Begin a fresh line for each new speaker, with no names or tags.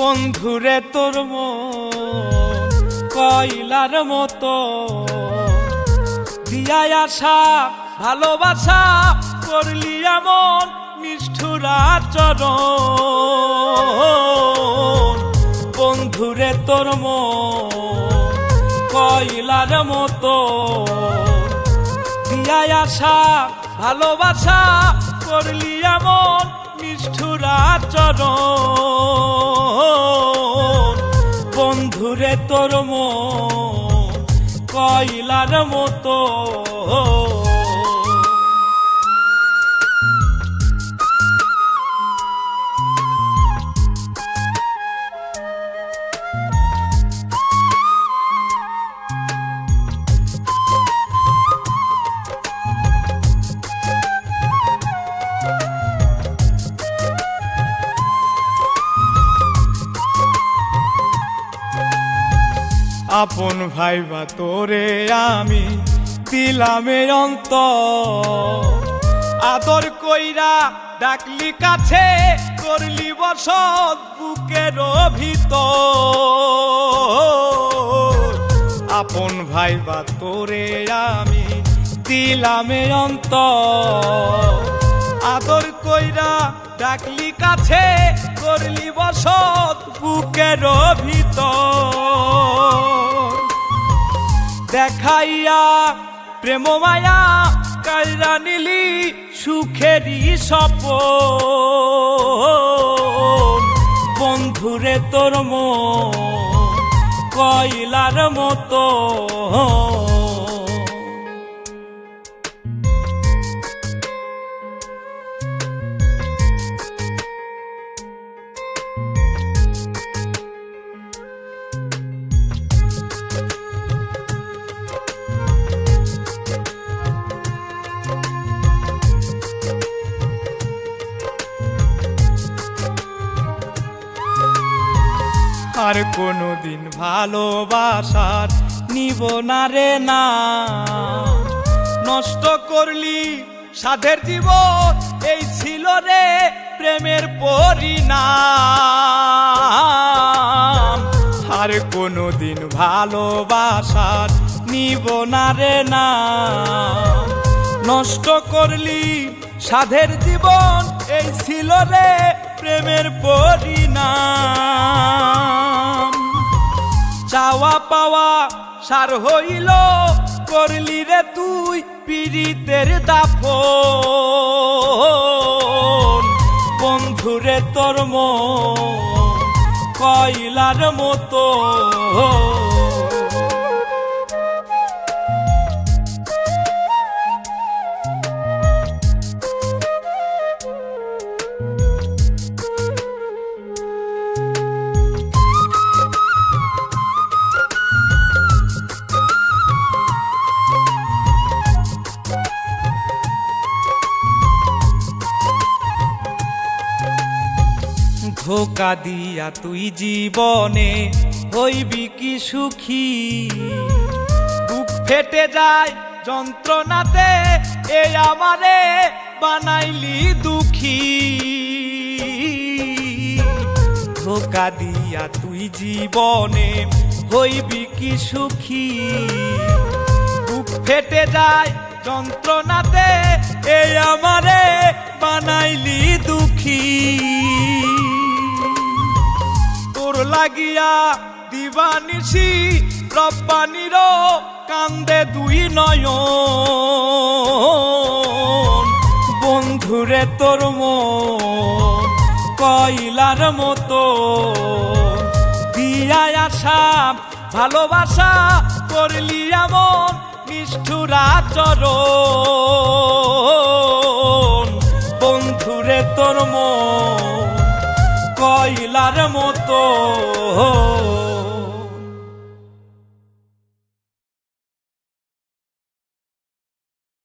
বন্ধুরে তোর কয়লার মতো। দিয়াই আশা, ভালোবাসা করলি এমন নিষ্ঠুর আচরণ বন্ধুরে তোর কয়লার মতো। দিয়াই আশা, ভালোবাসা করলি এমন নিষ্ঠুর আচরণ তোর মো কয়লার মতো। আপন ভাইবা তোরে আমি দিলামে অন্ত আদর কইরা ডাকলি কাছে, করলি বসত বুকের ভিতর। আপন ভাইবা তোরে আমি দিলামে অন্ত আদর কইরা ডাকলি কাছে, করলি বসত বুকের ভিতর। দেখাইয়া প্রেম মায়া কাইরা নিলি সুখেরই সপ বন্ধুরে তোর মো কয়লার মতো। আর কোনোদিন ভালোবাসার নিব না রে না। নষ্ট করলি সাধের জীবন, এই ছিল রে প্রেমের পরিণাম। আর কোনোদিন ভালোবাসার নিব না রে না। নষ্ট করলি সাধের জীবন, এই ছিল রে প্রেমের পরিণাম। সার হইল করলি রে তুই পীড়িতের দাফন। বন্ধুরে তোর মন কয়লার মতো। ধোকা দিয়া তুই জীবনে হইবি কি সুখী? বুক ফেটে যায় যন্ত্রণাতে, এ আমারে বানাইলি দুঃখী। ধোকা দিয়া তুই জীবনে হইবি কি সুখী? বুক ফেটে যায় যন্ত্রণাতে এই আমারে বানাইলি দুঃখী। লাগিয়া দিবানিসি রব্বানির কান্দে দুই নয়ন। বন্ধুরে তোর মন, কয়লার মতো। দিয়া আশা, ভালোবাসা করলি এমন নিষ্ঠুর আচরণ বন্ধুরে তোর মন কয়লার মতো।